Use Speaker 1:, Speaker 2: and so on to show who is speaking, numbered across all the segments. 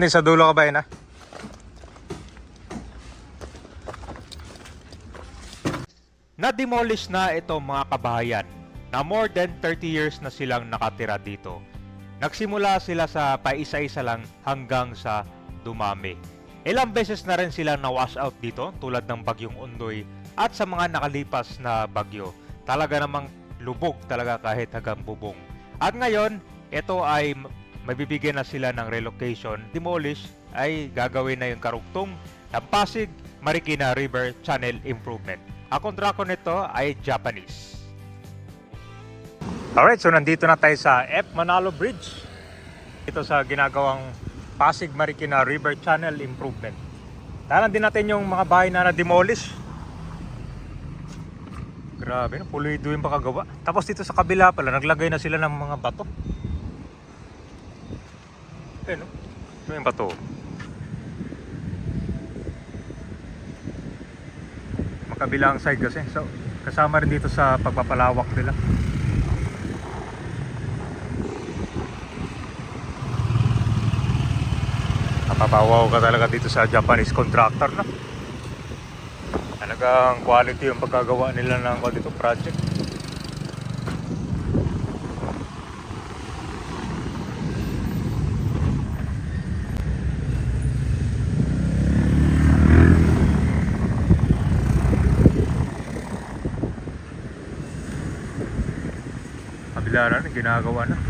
Speaker 1: Hindi sa dulo ka ba yun, ha? Na-demolish na ito mga kabahayan na more than 30 years na silang nakatira dito. Nagsimula sila sa paisa-isa lang hanggang sa dumami. Ilang beses na rin silang na-wash out dito tulad ng bagyong Undoy at sa mga nakalipas na bagyo. Talaga namang lubog talaga kahit hanggang bubong. At ngayon, ito ay mabibigyan na sila ng relocation. Demolish ay gagawin na yung karugtong ng Pasig Marikina River Channel Improvement. Ang kontrako nito ay Japanese. Alright, so nandito na tayo sa F. Manalo Bridge. Ito sa ginagawang Pasig Marikina River Channel Improvement. Tanan din natin yung mga bahay na na-demolish. Grabe, no? pulido yung pakagawa. Tapos dito sa kabila pala, naglagay na sila ng mga bato. Eh, no? Ano yung bato? Makabilang side kasi. So, kasama rin dito sa pagpapalawak nila. Napapawaw ka talaga dito sa Japanese contractor, no? Talagang quality yung pagkagawa nila ng dito project. Na, ginagawa na.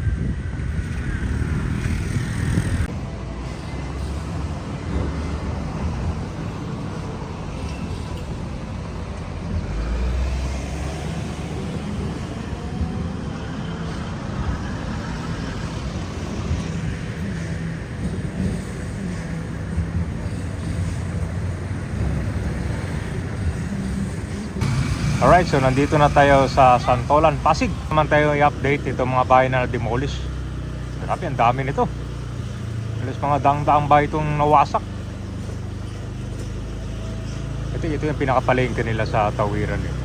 Speaker 1: Alright, so nandito na tayo sa Santolan, Pasig. Naman tayo i-update itong mga bahay na demolish. Grabe, ang dami nito. Alas mga daang-daang bahay itong nawasak. Ito, ito yung pinakapalengke nila sa Tawiran. Eh.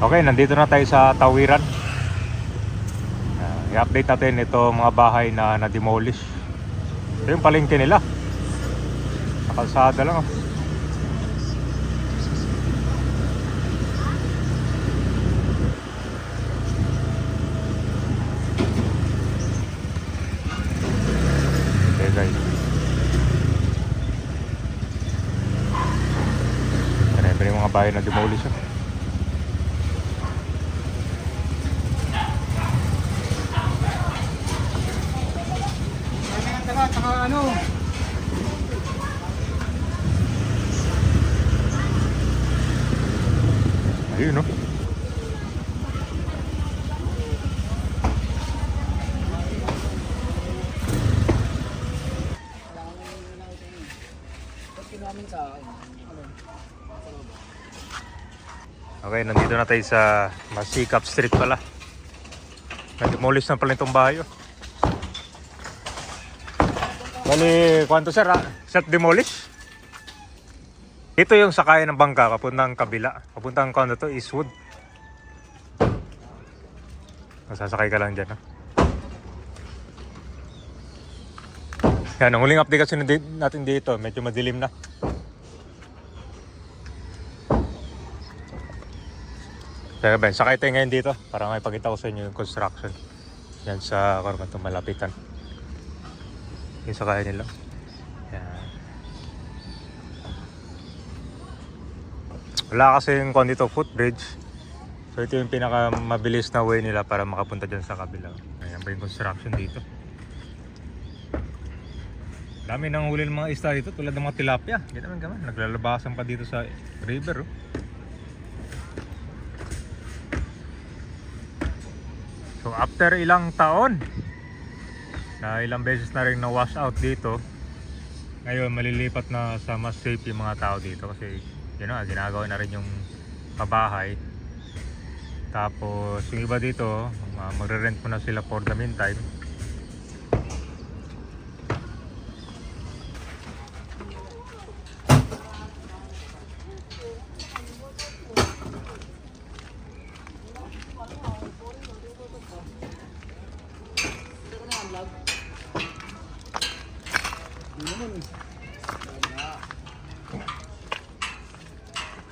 Speaker 1: Okay, nandito na tayo sa Tawiran. Uh, i-update natin ito mga bahay na na-demolish. Ito yung palengke nila. Sa kalsada lang. Oh. Okay guys. Marami yung mga bahay na demolish. Oh.
Speaker 2: Ano,
Speaker 1: Ayun no. Okay, nandito na tayo sa Masikap Street pala. Na-demolish na pala itong bahay. Oh. Bali, kwanto sir? ah? Set demolish? Ito yung sakay ng bangka papuntang kabila. Papuntang kondo to, Eastwood. Masasakay ka lang dyan. ah. Yan, ang huling update kasi natin dito, medyo madilim na. Kaya ba, sakay tayo ngayon dito para may pakita ko sa inyo yung construction. Yan sa Karmato Malapitan. Yung sakay nila. Yan. Wala kasi yung kung dito footbridge. So ito yung pinaka mabilis na way nila para makapunta dyan sa kabila. Ayan ba yung construction dito. Dami nang huli ng mga isda dito tulad ng mga tilapia. Hindi naman gaman. Naglalabasan pa dito sa river. Oh. So after ilang taon na ilang beses na rin na wash out dito. Ngayon malilipat na sa mas safe yung mga tao dito kasi yun na ginagawa na rin yung pabahay tapos yung iba dito magre-rent mo na sila for the meantime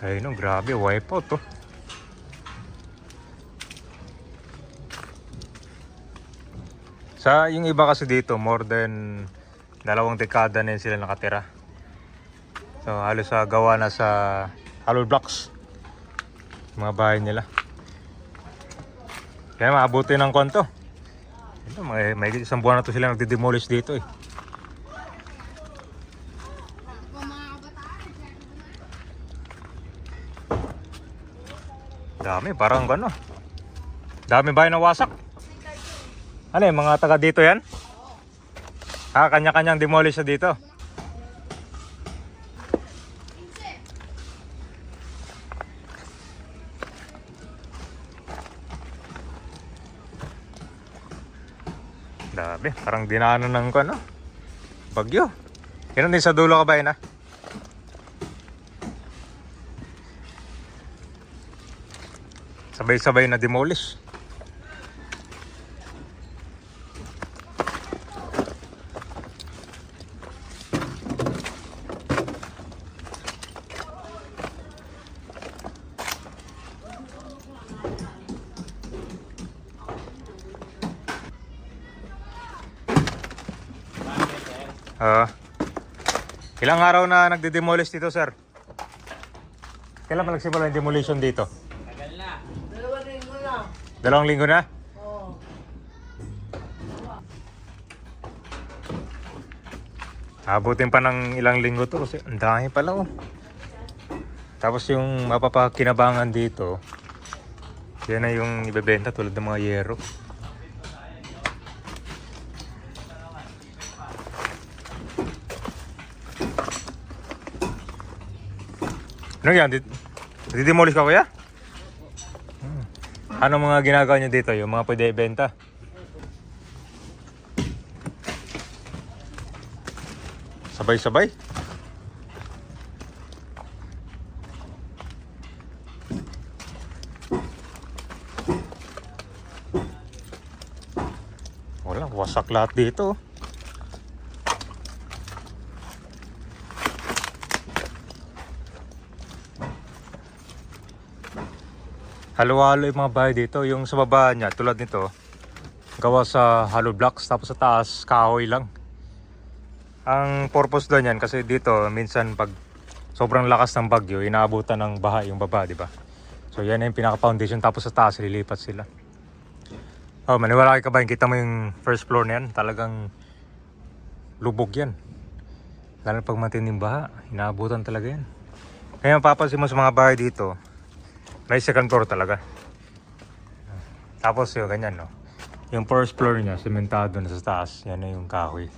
Speaker 1: Ay no, grabe, wipeout to. Sa yung iba kasi dito, more than dalawang dekada na sila nakatira. So halos sa gawa na sa hollow blocks. Mga bahay nila. Kaya maabuti ng konto. Ito, may, may isang buwan na to sila nagdi-demolish dito eh. Dami, parang ano. Dami bahay na wasak. Ano yung mga taga dito yan? Ah, kanya-kanyang demolish na dito. Dami, parang dinaanan ng ano. Bagyo. Yan din sa dulo ka ba yun ah? Sabay-sabay na demolish. Ah. ilang araw na nagde-demolish dito, sir? Kailan pa nagsimula yung demolition dito? Dalawang linggo na?
Speaker 2: Oo.
Speaker 1: Abutin pa ng ilang linggo to kasi ang dami pala oh. Tapos yung mapapakinabangan dito, yan na yung ibebenta tulad ng mga yero. Ano yan? Di- Didemolish ka kuya? Ano mga ginagawa niyo dito? Yung mga pwede ibenta? Sabay-sabay? Wala, wasak lahat dito. Halo-halo yung mga bahay dito. Yung sa baba niya, tulad nito, gawa sa hollow blocks. Tapos sa taas, kahoy lang. Ang purpose doon yan kasi dito minsan pag sobrang lakas ng bagyo, inaabutan ng baha yung baba, di ba? So yan yung pinaka-foundation tapos sa taas lilipat sila. Oh, maniwala ka ba kita mo yung first floor na yan? Talagang lubog yan. Lalo pag matinding baha, inaabutan talaga yan. Kaya mapapansin mo sa mga bahay dito, may second floor talaga. Tapos yung ganyan, no? Yung first floor niya, sementado na sa taas. Yan na yung kahoy.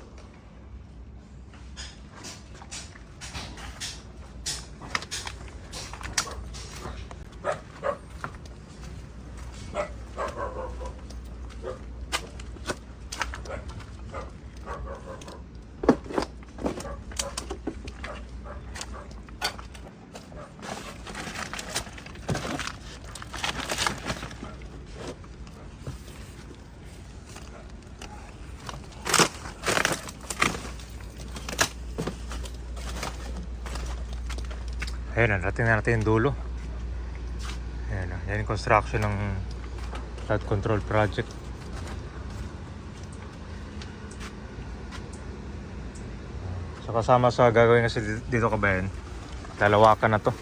Speaker 1: Ayan na, natin na natin yung dulo. Ayan na, yan yung construction ng flood control project. So kasama sa gagawin kasi dito, dito kabayan, lalawakan na to.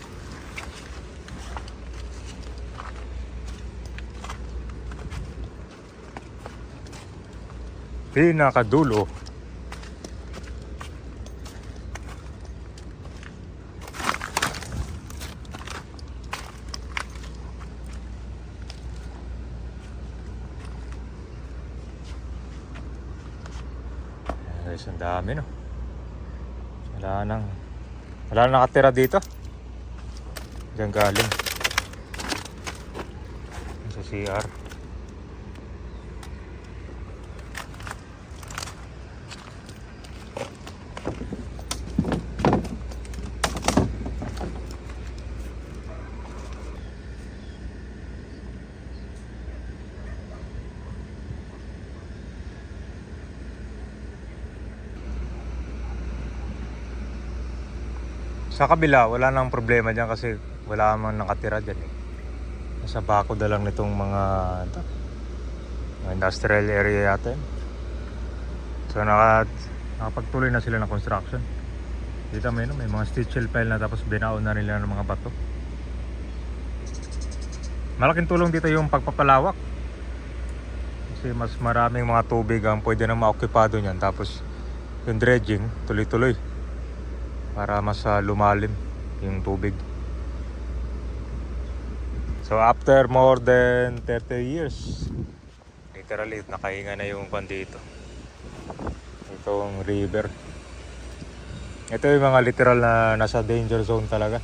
Speaker 1: Pinakadulo. Ayan, Guys, ang dami no. Wala nang wala nang nakatira dito. Diyan galing. Sa CR. Sa kabila, wala nang problema dyan kasi wala mang nakatira dyan eh. Nasa bako na lang nitong mga, ito, mga industrial area yata yun. So naka, nakapagtuloy na sila ng construction. Dito may, no, may mga steel pile na tapos binaon na nila ng mga bato. Malaking tulong dito yung pagpapalawak. Kasi mas maraming mga tubig ang pwede na maokupado niyan. Tapos yung dredging, tuloy-tuloy. Para mas ah, lumalim yung tubig. So after more than 30 years, literally nakahinga na yung pan dito. Itong river. Ito yung mga literal na nasa danger zone talaga.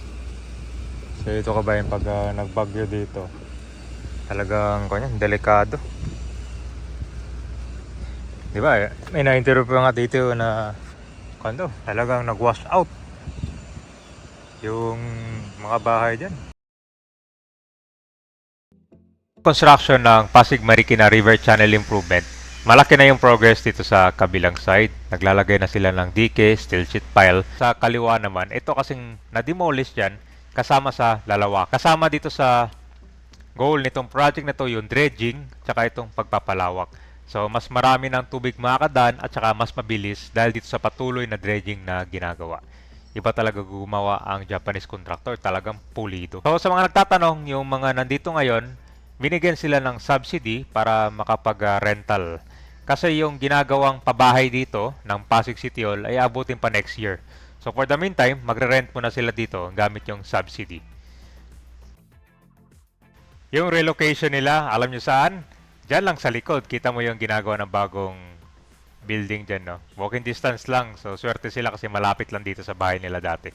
Speaker 1: So ito ka ba yung pag ah, nagbagyo dito? Talagang kanya, delikado. Di ba? May na-interview pa nga dito na kando, talagang nag-wash out yung mga bahay dyan. Construction ng Pasig Marikina River Channel Improvement. Malaki na yung progress dito sa kabilang side. Naglalagay na sila ng dike, steel sheet pile. Sa kaliwa naman, ito kasing na-demolish dyan kasama sa lalawa. Kasama dito sa goal nitong project na to yung dredging tsaka itong pagpapalawak. So mas marami ng tubig makakadan at saka mas mabilis dahil dito sa patuloy na dredging na ginagawa. Iba talaga gumawa ang Japanese contractor, talagang pulido. So sa mga nagtatanong, yung mga nandito ngayon, binigyan sila ng subsidy para makapag-rental. Kasi yung ginagawang pabahay dito ng Pasig City Hall ay abutin pa next year. So for the meantime, magre-rent muna sila dito gamit yung subsidy. Yung relocation nila, alam nyo saan? Diyan lang sa likod. Kita mo yung ginagawa ng bagong building dyan, no? Walking distance lang. So, swerte sila kasi malapit lang dito sa bahay nila dati.